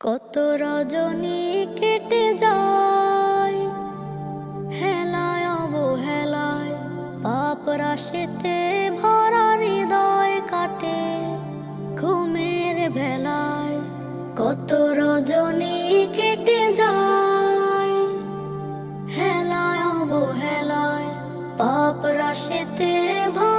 কত রজনী কেটে যায়। হেলায়, অবহেলায়, পাপ রাশিতে ভরা হৃদয় কাটে ঘুমের ভেলায় কত রজনী কেটে যায়। হেলায়, অবহেলায়, পাপ রাশিতে ভরা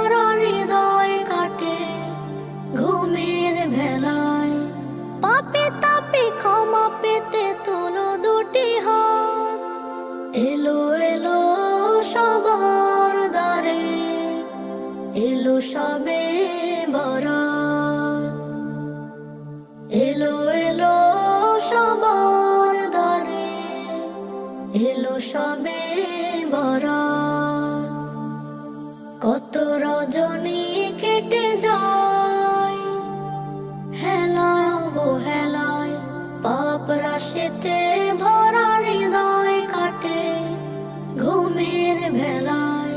এলো সবে বরাত কত রজনী কেটে যায়। হেলায় অবহেলায় পাপ রাশিতে ভরা হৃদয় কাটে ঘুমের ভেলায়।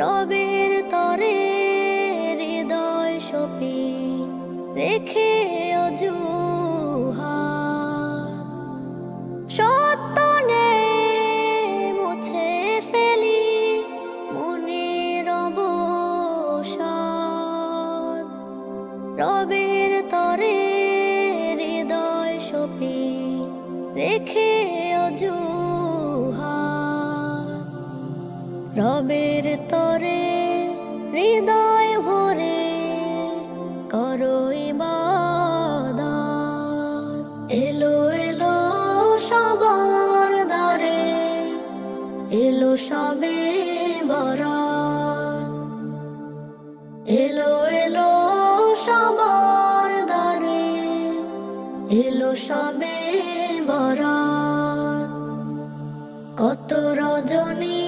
রবের তরে হৃদয় সপি রেখে অজুহাত। সত্য মুছে ফেলি তরে হৃদয় সপি রেখে রবের তরে হৃদয় ভরে করো এলো এলো সবার দ্বারে, এলো সবে বরাত এলো এলো সবার দ্বারে, এলো সবে বরাত কত রজনী